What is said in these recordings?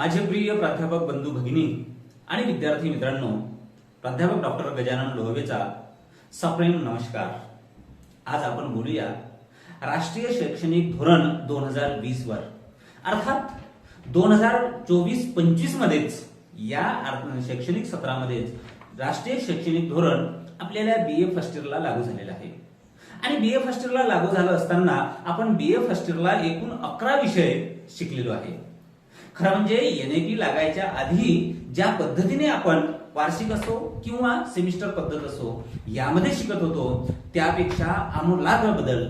माझे प्रिय प्राध्यापक बंधू भगिनी आणि विद्यार्थी मित्रांनो प्राध्यापक डॉक्टर गजानन लोहवेचा सप्रेम नमस्कार. आज आपण बोलूया राष्ट्रीय शैक्षणिक धोरण दोन हजार वीस वर. अर्थात दोन हजार चोवीस पंचवीस मध्येच या शैक्षणिक सत्रामध्येच राष्ट्रीय शैक्षणिक धोरण आपल्याला बी ए फर्स्ट इयरला लागू झालेलं आहे. आणि बी ए फर्स्ट इयरला लागू झालं असताना आपण बी ए फर्स्ट इयरला एकूण अकरा विषय शिकलेलो आहे. खरं म्हणजे एनएपी लागायच्या आधी ज्या पद्धतीने आपण वार्षिक असो किंवा सेमिस्टर पद्धत असो यामध्ये शिकत होतो त्यापेक्षा आमूलाग्र बदल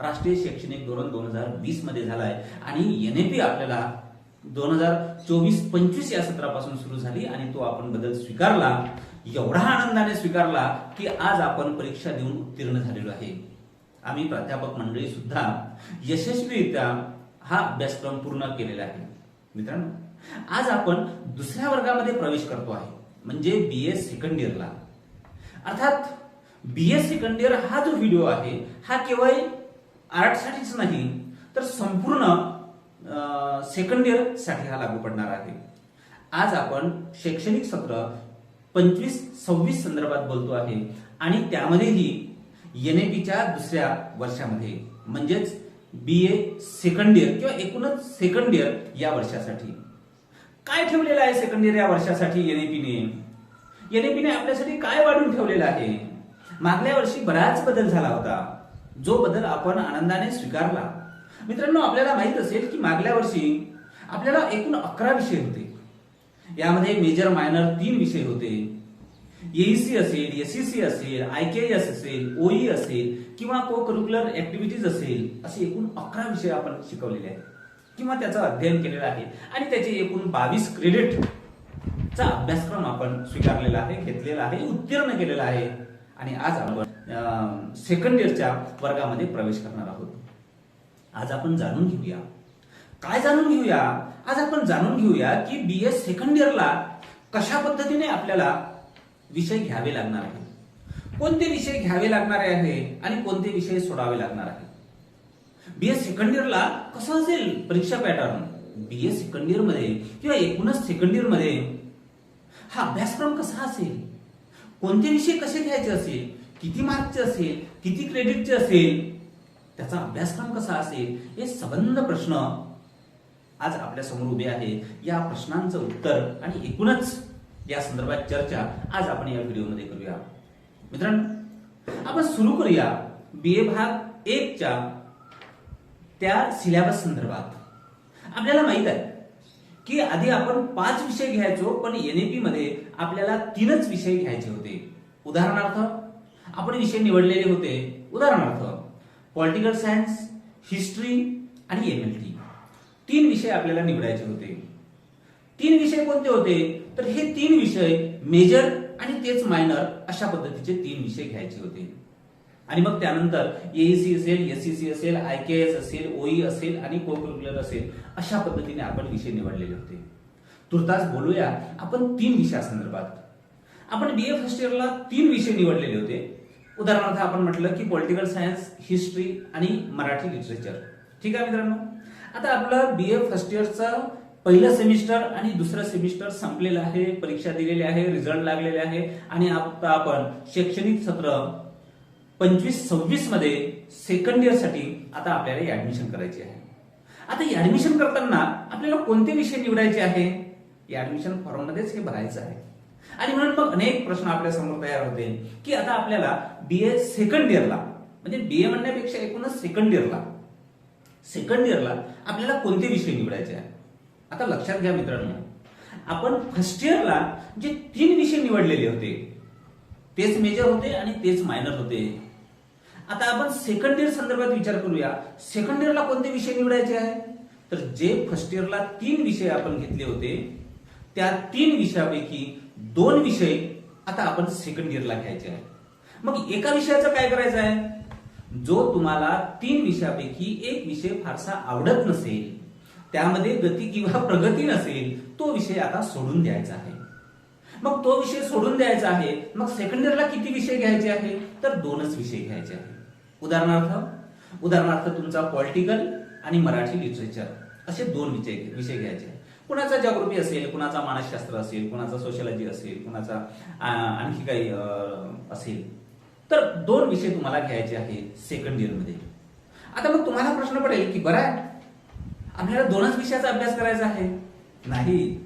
राष्ट्रीय शैक्षणिक धोरण दोन हजार वीसमध्ये झालाय आणि एनएपी आपल्याला दोन हजार चोवीस पंचवीस या सत्रापासून सुरू झाली आणि तो आपण बदल स्वीकारला एवढा आनंदाने स्वीकारला की आज आपण परीक्षा देऊन उत्तीर्ण झालेलो आहे. आम्ही प्राध्यापक मंडळी सुद्धा यशस्वीरित्या हा अभ्यासक्रम पूर्ण केलेला आहे. मित्रांनो आज आपण दुसऱ्या वर्गामध्ये प्रवेश करतो आहे. म्हणजे बी एस सेकंड इयरला अर्थात बी एस सेकंड इयर हा जो व्हिडिओ आहे हा केवळ आर्टसाठीच नाही तर संपूर्ण सेकंड इयरसाठी हा लागू पडणार आहे. आज आपण शैक्षणिक सत्र पंचवीस सव्वीस संदर्भात बोलतो आहे आणि त्यामध्येही एनएपीच्या दुसऱ्या वर्षामध्ये म्हणजेच बी ए सेकंड इयर किंवा एकूणच सेकंड इयर या वर्षासाठी. काय ठेवलेलं आहे सेकंड इयर या वर्षासाठी एनएपीने एनएपीने आपल्यासाठी काय वाढून ठेवलेलं आहे? मागल्या वर्षी बराच बदल झाला होता. जो बदल आपण आनंदाने स्वीकारला. मित्रांनो आपल्याला माहीत असेल की मागल्या वर्षी आपल्याला एकूण अकरा विषय होते. यामध्ये मेजर मायनर तीन विषय होते. एईसी असेल एसईसी असेल आय के एस असेल ओई असेल किंवा को करिक्युलर ऍक्टिव्हिटीज असेल असे एकूण अकरा विषय आपण शिकवलेले आहेत. किंवा त्याचं अध्ययन केलेलं आहे. आणि त्याचे एकूण बावीस क्रेडिट चा अभ्यासक्रम आपण स्वीकारलेला आहे घेतलेला आहे उत्तीर्ण केलेला आहे. आणि आज आपण सेकंड इयरच्या वर्गामध्ये प्रवेश करणार आहोत. आज आपण जाणून घेऊया. काय जाणून घेऊया? आज आपण जाणून घेऊया की बी एस सेकंड इयरला कशा पद्धतीने आपल्याला विषय घ्यावे लागणार आहे कोणते विषय घ्यावे लागणार आहे आणि कोणते विषय सोडावे लागणार आहे बीएस सेकंड इयरला कसं असेल परीक्षा पॅटर्न बीएस सेकंड इयरमध्ये किंवा एकूणच सेकंड इयरमध्ये? हा अभ्यासक्रम कसा असेल? कोणते विषय कसे घ्यायचे असेल? किती मार्कचे असेल? किती क्रेडिटचे असेल? त्याचा अभ्यासक्रम कसा असेल? हे सबंध प्रश्न आज आपल्यासमोर उभे आहे या प्रश्नांचं उत्तर आणि एकूणच या संदर्भात चर्चा आज आपण या व्हिडिओमध्ये करूया. मित्रांनो आपण सुरू करूया बी ए भाग एकच्या त्या सिलेबस संदर्भात. आपल्याला माहीत आहे की आधी आपण पाच विषय घ्यायचो पण एनएपी मध्ये आपल्याला तीनच विषय घ्यायचे होते. उदाहरणार्थ आपण विषय निवडलेले होते. उदाहरणार्थ पॉलिटिकल सायन्स हिस्ट्री आणि एमएलटी तीन विषय आपल्याला निवडायचे होते. तीन विषय कोणते होते? तर हे तीन विषय मेजर आणि तेच मायनर अशा पद्धतीचे तीन विषय घ्यायचे होते. आणि मग त्यानंतर एईसी असेल एससीसी असेल आय के एस असेल ओई असेल आणि को करिक्युलर असेल अशा पद्धतीने आपण विषय निवडलेले होते. तुर्तास बोलूया आपण तीन विषयासंदर्भात आपण बी ए फर्स्ट इयरला तीन विषय निवडलेले होते. उदाहरणार्थ आपण म्हटलं की पॉलिटिकल सायन्स हिस्ट्री आणि मराठी लिटरेचर ठीक आहे मित्रांनो? आता आपलं बी ए फर्स्ट इयरचं पहिलं सेमिस्टर आणि दुसरं सेमिस्टर संपलेलं आहे परीक्षा दिलेली आहे रिझल्ट लागलेले आहे आणि आता आपण शैक्षणिक सत्र पंचवीस सव्वीसमध्ये सेकंड इयरसाठी आता आपल्याला ऍडमिशन करायची आहे. आता ऍडमिशन करताना आपल्याला कोणते विषय निवडायचे आहे? या ऍडमिशन फॉर्म मध्येच हे भरायचं आहे. आणि म्हणून मग अनेक प्रश्न आपल्यासमोर तयार होते की आता आपल्याला बी ए सेकंड इयरला म्हणजे बी ए म्हणण्यापेक्षा एकूणच सेकंड इयरला सेकंड इयरला आपल्याला कोणते विषय निवडायचे आहे? आता लक्षात घ्या मित्रांनो. आपण फर्स्ट इयरला जे तीन विषय निवडलेले होते तेच मेजर होते आणि तेच मायनर होते. आता आपण सेकंड इयर संदर्भात विचार करूया. सेकंड इयरला कोणते विषय निवडायचे आहे? तर जे फर्स्ट इयरला तीन विषय आपण घेतले होते त्या तीन विषयापैकी दोन विषय आता आपण सेकंड इयरला घ्यायचे आहे मग एका विषयाचं काय करायचं आहे? जो तुम्हाला तीन विषयापैकी एक विषय फारसा आवडत नसेल त्यामध्ये गती किंवा प्रगती नसेल तो विषय आता सोडून द्यायचा आहे. मग तो विषय सोडून द्यायचा आहे मग सेकंड इयरला किती विषय घ्यायचे आहे? तर दोनच विषय घ्यायचे आहे. उदाहरणार्थ उदाहरणार्थ तुमचा पॉलिटिकल आणि मराठी लिटरेचर असे दोन विषय विषय घ्यायचे आहे. कुणाचा जॉग्रफी असेल कुणाचा मानसशास्त्र असेल कुणाचा सोशलॉजी असेल कुणाचा आणखी काही असेल. तर दोन विषय तुम्हाला घ्यायचे आहे सेकंड इयरमध्ये आता मग तुम्हाला प्रश्न पडेल की बरं आहे आपल्याला दोनच विषयाचा अभ्यास करायचा आहे? नाही.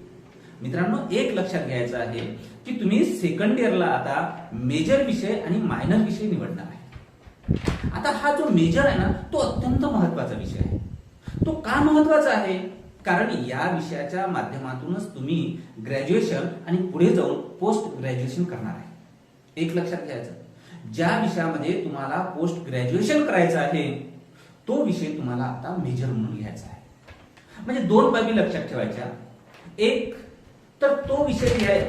मित्रांनो एक लक्षात घ्यायचं आहे की तुम्ही सेकंड इयरला आता मेजर विषय आणि मायनर विषय निवडणार आहे. आता हा जो मेजर आहे ना तो अत्यंत महत्त्वाचा विषय आहे. तो का महत्त्वाचा आहे? कारण या विषयाच्या माध्यमातूनच तुम्ही ग्रॅज्युएशन आणि पुढे जाऊन पोस्ट ग्रॅज्युएशन करणार आहे. एक लक्षात घ्यायचं. ज्या विषयामध्ये तुम्हाला पोस्ट ग्रॅज्युएशन करायचं आहे तो विषय तुम्हाला आता मेजर म्हणून घ्यायचा आहे. म्हणजे दोन बाबी लक्षात ठेवायच्या. एक तर तो विषय घ्याय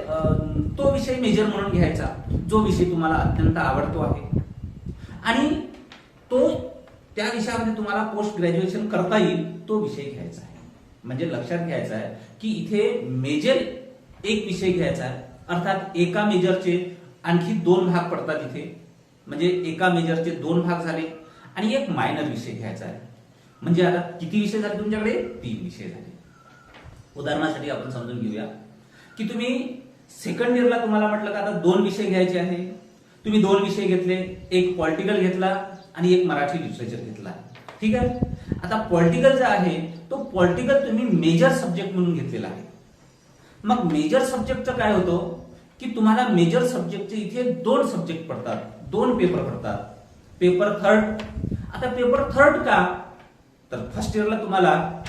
तो विषय मेजर म्हणून घ्यायचा जो विषय तुम्हाला अत्यंत आवडतो आहे. आणि तो त्या विषयामध्ये तुम्हाला पोस्ट ग्रॅज्युएशन करता येईल तो विषय घ्यायचा आहे. म्हणजे लक्षात घ्यायचा आहे की इथे मेजर एक विषय घ्यायचा आहे. अर्थात एका मेजरचे आणखी दोन भाग पडतात इथे. म्हणजे एका मेजरचे दोन भाग झाले आणि एक मायनर विषय घ्यायचा आहे. म्हणजे आता किती विषय झाले तुमच्याकडे? तीन विषय झाले. उदाहरणासाठी आपण समजून घेऊया. की तुम्ही सेकंड इयरला तुम्हाला म्हटलं का आता दोन विषय घ्यायचे आहे. तुम्ही दोन विषय घेतले एक पॉलिटिकल घेतला आणि एक मराठी लिटरेचर घेतला. ठीक आहे? आता पॉलिटिकल जो आहे तो पॉलिटिकल तुम्ही मेजर सब्जेक्ट म्हणून घेतलेला आहे. मग मेजर सब्जेक्टचं काय होतं? की तुम्हाला मेजर सब्जेक्टचे इथे दोन सब्जेक्ट पडतात. दोन पेपर पडतात. पेपर थर्ड आता पेपर थर्ड का? तर फर्स्ट इयरला तुम्हाला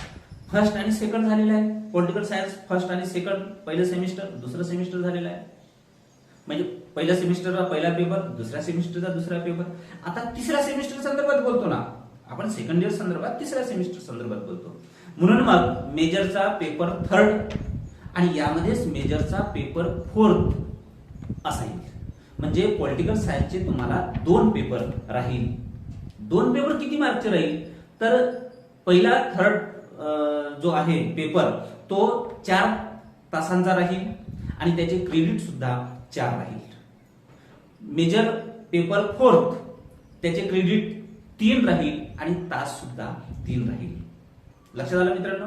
फर्स्ट आणि सेकंड झालेलं आहे. पॉलिटिकल सायन्स फर्स्ट आणि सेकंड पहिलं सेमिस्टर दुसरं सेमिस्टर झालेलं आहे. म्हणजे पहिल्या सेमिस्टरचा पहिला पेपर दुसऱ्या सेमिस्टरचा दुसरा पेपर आता तिसऱ्या सेमिस्टर संदर्भात बोलतो ना. आपण सेकंड इयर संदर्भात तिसऱ्या सेमिस्टर संदर्भात बोलतो. म्हणून मग मेजरचा पेपर थर्ड आणि यामध्येच मेजरचा पेपर फोर्थ असा येईल. म्हणजे पॉलिटिकल सायन्सचे तुम्हाला दोन पेपर राहील. दोन पेपर किती मार्कचे राहील? तर पहिला थर्ड जो आहे पेपर तो चार तासांचा राहील आणि त्याचे क्रेडिट सुद्धा चार राहील. मेजर पेपर फोर्थ त्याचे क्रेडिट तीन राहील आणि तास सुद्धा तीन राहील. लक्षात आलं मित्रांनो?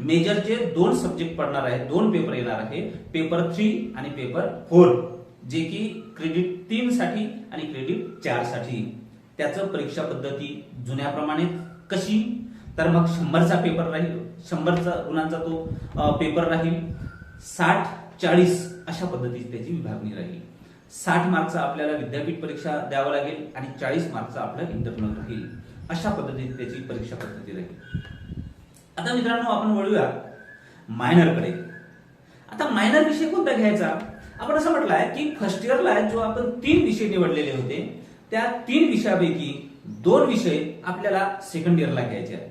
मेजरचे दोन सब्जेक्ट पडणार आहे दोन पेपर येणार आहे पेपर थ्री आणि पेपर फोर जे की क्रेडिट तीन साठी आणि क्रेडिट चारसाठी. त्याचं परीक्षा पद्धती जुन्याप्रमाणे कशी? तर मग शंभरचा पेपर राहील. शंभरचा गुणांचा तो पेपर राहील. साठ चाळीस अशा पद्धतीची त्याची विभागणी राहील. साठ मार्कचा आपल्याला विद्यापीठ परीक्षा द्यावं लागेल आणि चाळीस मार्कचा आपला इंटरनल राहील. अशा पद्धतीने त्याची परीक्षा पद्धती राहील. आता मित्रांनो आपण वळूया मायनरकडे आता मायनर विषय कोणता घ्यायचा? आपण असं म्हटलं आहे की फर्स्ट इयरला जो आपण तीन विषय निवडलेले होते त्या तीन विषयापैकी दोन विषय आपल्याला सेकंड इयरला घ्यायचे आहेत.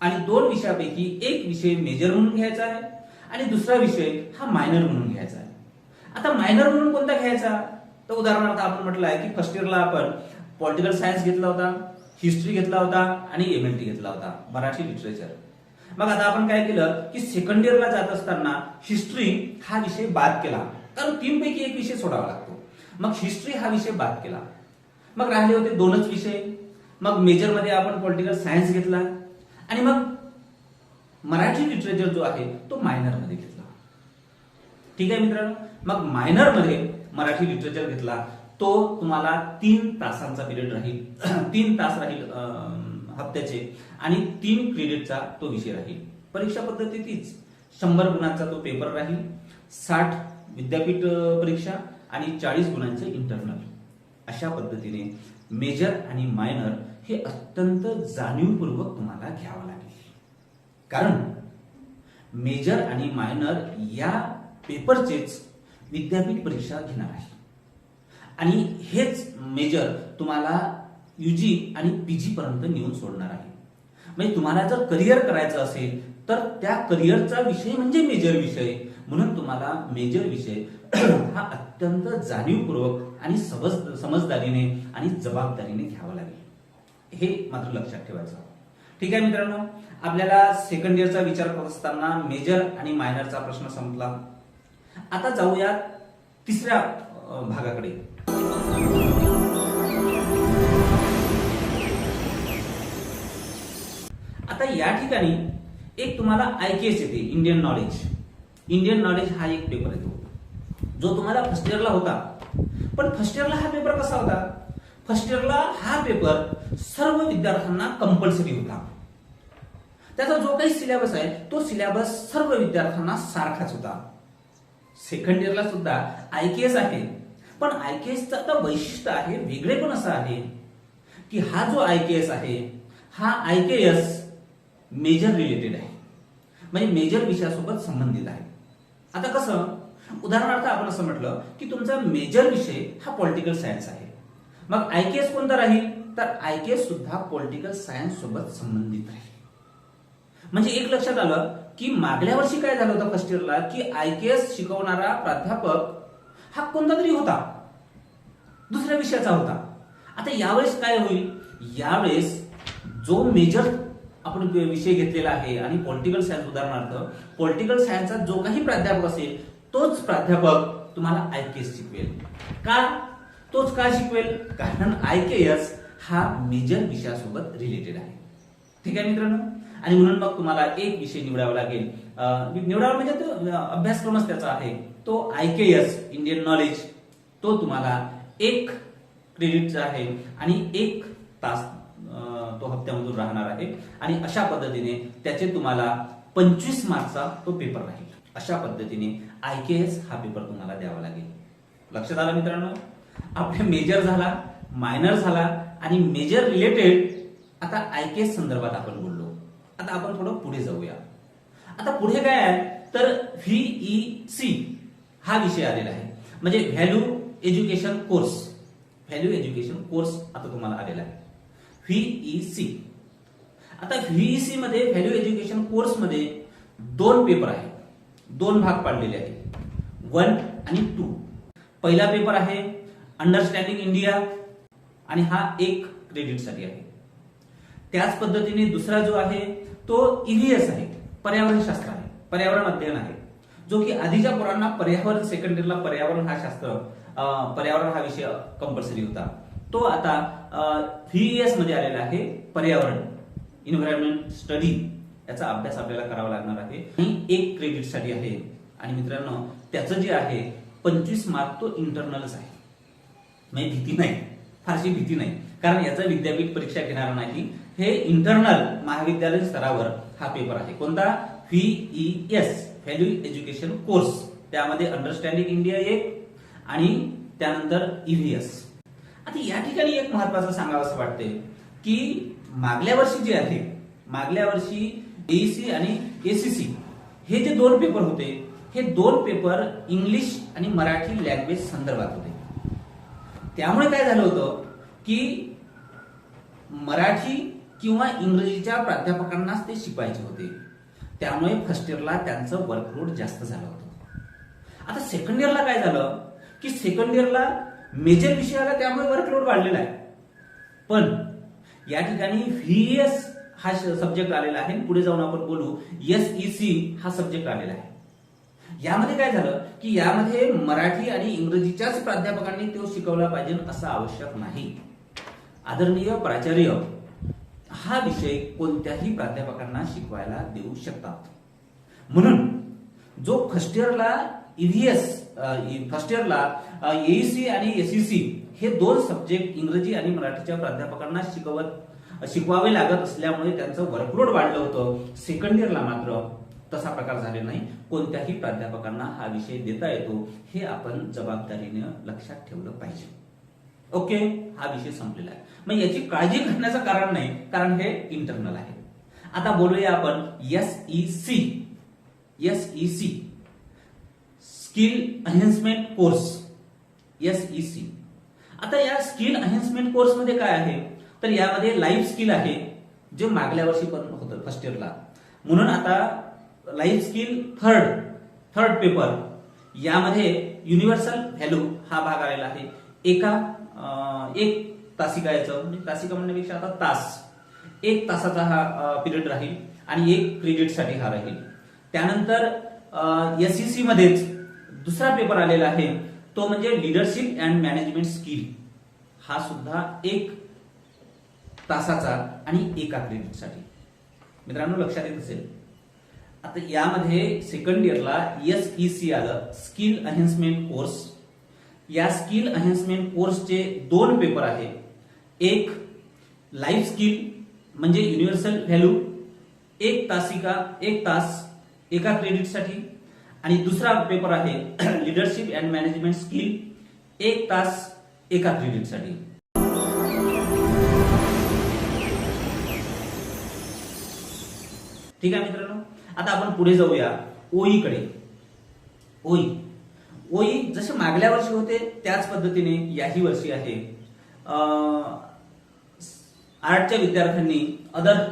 आणि दोन विषयापैकी एक विषय मेजर म्हणून घ्यायचा आहे आणि दुसरा विषय हा मायनर म्हणून घ्यायचा आहे. आता मायनर म्हणून कोणता घ्यायचा? तर उदाहरणार्थ आपण म्हटलं आहे की फर्स्ट इयरला आपण पॉलिटिकल सायन्स घेतला होता हिस्ट्री घेतला होता आणि एम एल टी घेतला होता मराठी लिटरेचर मग आता आपण काय केलं की सेकंड इयरला जात असताना हिस्ट्री हा विषय बाद केला. कारण तीनपैकी एक विषय सोडावा लागतो. मग हिस्ट्री हा विषय बाद केला. मग राहिले होते दोनच विषय. मग मेजरमध्ये आपण पॉलिटिकल सायन्स घेतला. आणि मग मराठी लिटरेचर जो आहे तो मायनरमध्ये घेतला. ठीक आहे मित्रांनो? मग मायनरमध्ये मराठी लिटरेचर घेतला तो तुम्हाला तीन तासांचा पिरियड राहील. तीन तास राहील हप्त्याचे. आणि तीन क्रेडिटचा तो विषय राहील. परीक्षा पद्धती तीच. शंभर गुणांचा तो पेपर राहील साठ विद्यापीठ परीक्षा आणि चाळीस गुणांचे इंटरनल अशा पद्धतीने मेजर आणि मायनर हे अत्यंत जाणीवपूर्वक तुम्हाला घ्यावं लागेल. कारण मेजर आणि मायनर या पेपरचेच विद्यापीठ परीक्षा घेणार आहे. आणि हेच मेजर तुम्हाला युजी आणि पीजी पर्यंत नेऊन सोडणार आहे. म्हणजे तुम्हाला जर करिअर करायचं असेल तर त्या करिअरचा विषय म्हणजे मेजर विषय. म्हणून तुम्हाला मेजर विषय हा अत्यंत जाणीवपूर्वक आणि समज समजदारीने आणि जबाबदारीने घ्यावा लागेल. हे मात्र लक्षात ठेवायचं. ठीक आहे मित्रांनो आपल्याला सेकंड इयरचा विचार करत असताना मेजर आणि मायनरचा प्रश्न संपला. आता जाऊया तिसऱ्या भागाकडे. आता या ठिकाणी एक तुम्हाला आय के एस येते इंडियन नॉलेज इंडियन नॉलेज हा एक पेपर येतो. जो तुम्हाला फर्स्ट इयरला होता. पण फर्स्ट इयरला हा पेपर कसा होता? फर्स्ट इयरला हा पेपर सर्व विद्यार्थ्यांना कंपल्सरी होता. त्याचा जो काही सिलेबस आहे तो सिलेबस सर्व विद्यार्थ्यांना सारखाच होता. सेकंड इयरला सुद्धा आय के एस आहे. पण आय के एसचं आता वैशिष्ट्य आहे वेगळे पण असं आहे की हा जो आय के एस आहे हा I K S major related आहे. म्हणजे मेजर विषयासोबत संबंधित आहे. आता कसं? उदाहरणार्थ आपण असं म्हटलं की तुमचा मेजर विषय हा पॉलिटिकल सायन्स आहे. मग आय के एस कोणता राहील? तर आय के एस सुद्धा पॉलिटिकल सायन्स सोबत संबंधित आहे म्हणजे एक लक्षात आलं की मागल्या वर्षी काय झालं होतं फर्स्ट इयरला की आय के एस शिकवणारा प्राध्यापक हा कोणता तरी होता. दुसऱ्या विषयाचा होता. आता यावेळेस काय होईल? यावेळेस जो मेजर आपण विषय घेतलेला आहे आणि पॉलिटिकल सायन्स उदाहरणार्थ पॉलिटिकल सायन्सचा जो काही प्राध्यापक असेल तोच प्राध्यापक तुम्हाला आय के एस शिकवेल. का? तोच का शिकवेल? कारण आय के एस हा मेजर विषयासोबत रिलेटेड आहे. ठीक आहे मित्रांनो? आणि म्हणून मग तुम्हाला एक विषय निवडावा लागेल. निवडावा म्हणजे तो अभ्यासक्रमच त्याचा आहे. तो I K S Indian knowledge तो तुम्हाला एक क्रेडिटचा आहे आणि एक तास तो हप्त्यामधून राहणार आहे. आणि अशा पद्धतीने त्याचे तुम्हाला पंचवीस मार्कचा तो पेपर राहील. अशा पद्धतीने आय के एस हा पेपर तुम्हाला द्यावा लागेल. लक्षात आलं मित्रांनो? आपले मेजर झाला मायनर झाला आणि मेजर रिलेटेड आता आय के संदर्भात आपण बोललो. आता आपण थोडं पुढे जाऊया. आता पुढे काय आहे? तर व्हीई सी हा विषय आलेला आहे. म्हणजे value education course value education course आता तुम्हाला आलेला आहे. व्हीई सी आता व्हीई सी मध्ये व्हॅल्यू एज्युकेशन कोर्समध्ये दोन पेपर आहेत. दोन भाग पाडलेले आहेत. वन आणि टू पहिला पेपर आहे अंडरस्टँडिंग इंडिया आणि हा एक क्रेडिटसाठी आहे. त्याच पद्धतीने दुसरा जो आहे तो ईव्हीएस आहे पर्यावरण शास्त्र आहे पर्यावरण अध्ययन आहे. जो की आधीच्या पोरांना पर्यावरण सेकंड इयरला पर्यावरण हा शास्त्र पर्यावरण हा विषय कंपल्सरी होता. तो आता व्हीएसमध्ये आलेला आहे पर्यावरण इन्व्हायरमेंट स्टडी याचा अभ्यास आपल्याला करावा लागणार आहे. आणि एक क्रेडिटसाठी आहे. आणि मित्रांनो त्याचं जे आहे पंचवीस मार्क तो इंटरनलच आहे. म्हणजे भीती नाही. फारशी भीती नाही. कारण याचा विद्यापीठ परीक्षा घेणार नाही हे इंटरनल महाविद्यालय स्तरावर हा पेपर आहे. कोणता? V E S value education course त्यामध्ये अंडरस्टँडिंग इंडिया एक आणि त्यानंतर ईव्हीएस आता या ठिकाणी एक महत्वाचं सांगावं असं वाटते की मागल्या वर्षी जे आहे मागल्या वर्षी एईसी आणि एसीसी हे जे दोन पेपर होते हे दोन पेपर इंग्लिश आणि मराठी लँग्वेज संदर्भात होते. त्यामुळे काय झालं होतं की मराठी किंवा इंग्रजीच्या प्राध्यापकांनाच ते शिकवायचे होते. त्यामुळे फर्स्ट इयरला त्यांचं वर्कलोड जास्त झालं होतं. आता सेकंड इयरला काय झालं की सेकंड इयरला मेजर विषयाला त्यामुळे वर्कलोड वाढलेला आहे. पण या ठिकाणी व्हीएस हा सब्जेक्ट आलेला आहे. पुढे जाऊन आपण बोलू. एस ई सी हा सब्जेक्ट आलेला आहे. यामध्ये काय झालं की यामध्ये मराठी आणि इंग्रजीच्याच प्राध्यापकांनी तो शिकवला पाहिजे असं आवश्यक नाही. आदरणीय प्राचार्य हा विषय कोणत्याही प्राध्यापकांना शिकवायला देऊ शकतात. म्हणून जो फर्स्ट इयरला ईव्हीएस फर्स्ट इयरला एईसी आणि एसईसी हे दोन सब्जेक्ट इंग्रजी आणि मराठीच्या प्राध्यापकांना शिकवत शिकवावे लागत असल्यामुळे त्यांचं वर्कलोड वाढलं होतं. सेकंड इयरला मात्र तसा प्रकार झाले नाही. कोणत्याही प्राध्यापकांना हा विषय देता येतो हे आपण जबाबदारीने लक्षात ठेवलं पाहिजे. ओके? हा विषय संपलेला आहे. मग याची काळजी घेण्याचं कारण नाही कारण हे इंटरनल आहे. आता बोलूया आपण S E C S E C skill enhancement course S E C आता या स्किल एन्हान्समेंट कोर्समध्ये काय आहे? तर यामध्ये लाईफ स्किल आहे जे मागल्या वर्षी पण होतं फर्स्ट इयरला म्हणून आता life skill third third paper. यामध्ये युनिव्हर्सल व्हॅल्यू हा भाग आलेला आहे. एका एक तासिका याचं म्हणजे तासिका म्हणण्यापेक्षा आता तास. एक तासाचा हा पिरियड राहील आणि एक क्रेडिटसाठी हा राहील. त्यानंतर एसईसी मध्येच दुसरा पेपर आलेला आहे. तो म्हणजे लिडरशिप अँड मॅनेजमेंट स्किल हा सुद्धा एक तासाचा आणि एका क्रेडिटसाठी मित्रांनो लक्षात येत असेल. आता यामध्ये सेकंड इयरला एस ई सी आलं स्किल अहेन्समेंट कोर्स या स्किल अहेन्समेंट कोर्सचे दोन पेपर आहे एक लाईफ स्किल म्हणजे युनिव्हर्सल व्हॅल्यू एक तासिका एक तास एका क्रेडिटसाठी आणि दुसरा पेपर आहे लिडरशिप अँड मॅनेजमेंट स्किल एक तास एका क्रेडिटसाठी ठीक आहे मित्रांनो? आता आपण पुढे जाऊया. ओईकडे. ओई. ओई जसे मागल्या वर्षी होते त्याच पद्धतीने याही वर्षी आहे. आर्टच्या विद्यार्थ्यांनी अदर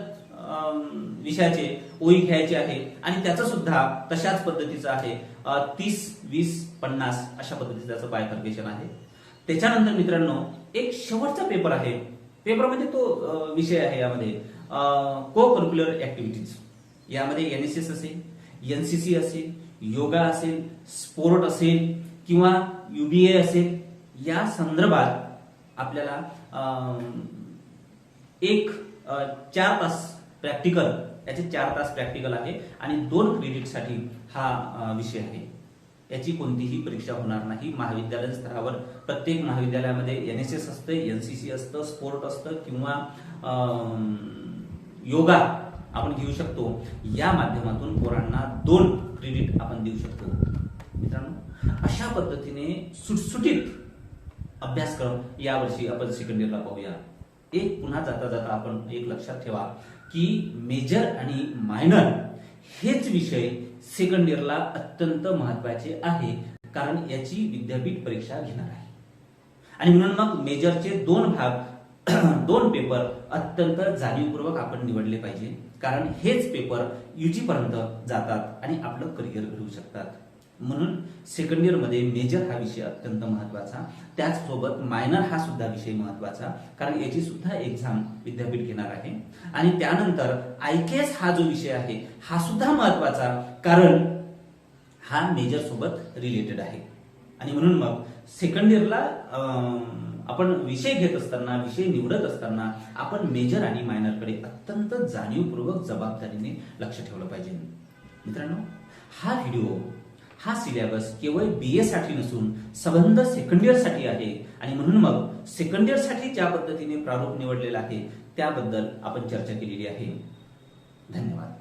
विषयाचे ओई घ्यायचे आहे आणि त्याचं सुद्धा तशाच पद्धतीचं आहे. तीस वीस पन्नास अशा पद्धतीचं त्याचं बायफर्केशन आहे. त्याच्यानंतर मित्रांनो एक शेवटचा पेपर आहे. पेपर म्हणजे तो विषय आहे यामध्ये. को करिक्युलर ऍक्टिव्हिटीज यामध्ये एन एस एस असेल एन सी सी असेल योगा असेल स्पोर्ट असेल किंवा युबीए असेल या संदर्भात आपल्याला एक चार तास प्रॅक्टिकल याचे चार तास प्रॅक्टिकल आहे आणि दोन क्रेडिटसाठी हा विषय आहे. याची कोणतीही परीक्षा होणार नाही. महाविद्यालय स्तरावर प्रत्येक महाविद्यालयामध्ये एन एस एस असतं सी असतं स्पोर्ट असतं किंवा योगा आपण घेऊ शकतो. या माध्यमातून पोरांना दोन क्रेडिट आपण देऊ शकतो. मित्रांनो अशा पद्धतीने सुटसुटीत अभ्यासक्रम यावर्षी आपण सेकंड इयरला पाहूया. एक पुन्हा जाता जाता आपण एक लक्षात ठेवा की मेजर आणि मायनर हेच विषय सेकंड इयरला अत्यंत महत्त्वाचे आहे. कारण याची विद्यापीठ परीक्षा घेणार आहे. आणि म्हणून मग मेजरचे दोन भाग दोन पेपर अत्यंत जाणीवपूर्वक आपण निवडले पाहिजे. कारण हेच पेपर युजी पर्यंत जातात आणि आपलं करिअर घडवू शकतात. म्हणून सेकंड इयरमध्ये मेजर हा विषय अत्यंत महत्त्वाचा. त्याचसोबत मायनर हा सुद्धा विषय महत्त्वाचा कारण याची सुद्धा एक्झाम विद्यापीठ घेणार आहे. आणि त्यानंतर आयकेएस हा जो विषय आहे हा सुद्धा महत्त्वाचा कारण हा मेजर सोबत रिलेटेड आहे. आणि म्हणून मग सेकंड इयरला आपण विषय घेत असताना विषय निवडत असताना आपण मेजर आणि मायनरकडे अत्यंत जाणीवपूर्वक जबाबदारीने लक्ष ठेवलं पाहिजे. मित्रांनो हा व्हिडिओ हा सिलेबस केवळ बी ए साठी नसून संबंध सेकंड इयरसाठी आहे आणि म्हणून मग सेकंड इयरसाठी ज्या पद्धतीने प्रारूप निवडलेला आहे त्याबद्दल आपण चर्चा केलेली आहे. धन्यवाद.